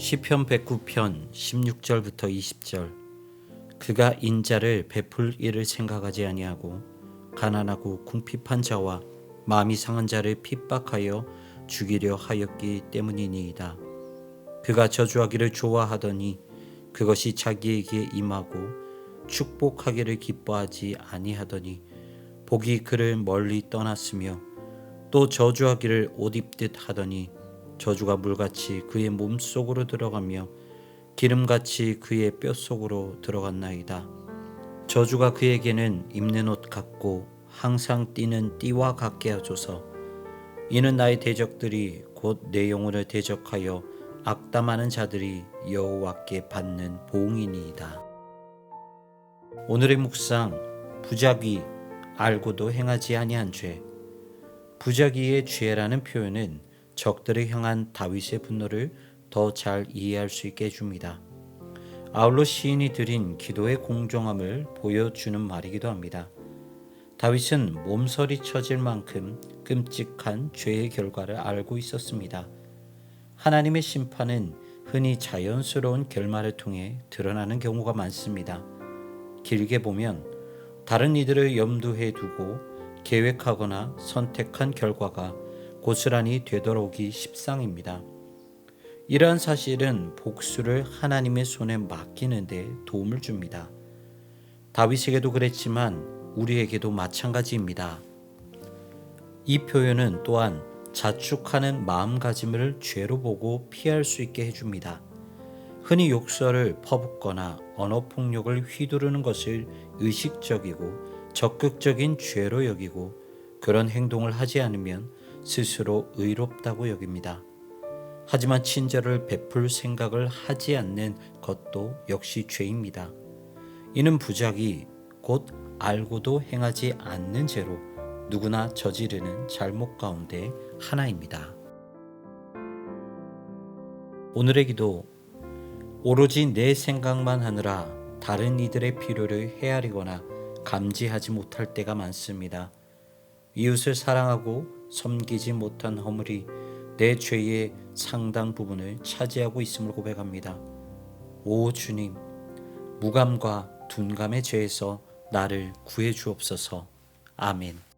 시편 109편 16절부터 20절 그가 인자를 베풀 일을 생각하지 아니하고 가난하고 궁핍한 자와 마음이 상한 자를 핍박하여 죽이려 하였기 때문이니이다. 그가 저주하기를 좋아하더니 그것이 자기에게 임하고 축복하기를 기뻐하지 아니하더니 복이 그를 멀리 떠났으며 또 저주하기를 옷 입듯 하더니 저주가 물같이 그의 몸 속으로 들어가며 기름같이 그의 뼈 속으로 들어갔나이다. 저주가 그에게는 입는 옷 같고 항상 뛰는 띠와 같게 하소서. 이는 나의 대적들이 곧 내 영혼을 대적하여 악담하는 자들이 여호와께 받는 보응이니이다. 오늘의 묵상 부작위 알고도 행하지 아니한 죄. 부작위의 죄라는 표현은 적들을 향한 다윗의 분노를 더 잘 이해할 수 있게 해줍니다. 아울러 시인이 드린 기도의 공정함을 보여주는 말이기도 합니다. 다윗은 몸서리 쳐질 만큼 끔찍한 죄의 결과를 알고 있었습니다. 하나님의 심판은 흔히 자연스러운 결말을 통해 드러나는 경우가 많습니다. 길게 보면 다른 이들을 염두에 두고 계획하거나 선택한 결과가 고스란히 되돌아오기 십상입니다. 이러한 사실은 복수를 하나님의 손에 맡기는데 도움을 줍니다. 다윗에게도 그랬지만 우리에게도 마찬가지입니다. 이 표현은 또한 자축하는 마음가짐을 죄로 보고 피할 수 있게 해줍니다. 흔히 욕설을 퍼붓거나 언어폭력을 휘두르는 것을 의식적이고 적극적인 죄로 여기고 그런 행동을 하지 않으면 스스로 의롭다고 여깁니다. 하지만 친절을 베풀 생각을 하지 않는 것도 역시 죄입니다. 이는 부작이 곧 알고도 행하지 않는 죄로 누구나 저지르는 잘못 가운데 하나입니다. 오늘의 기도 오로지 내 생각만 하느라 다른 이들의 필요를 헤아리거나 감지하지 못할 때가 많습니다. 이웃을 사랑하고 섬기지 못한 허물이 내 죄의 상당 부분을 차지하고 있음을 고백합니다. 오 주님, 무감과 둔감의 죄에서 나를 구해 주옵소서. 아멘.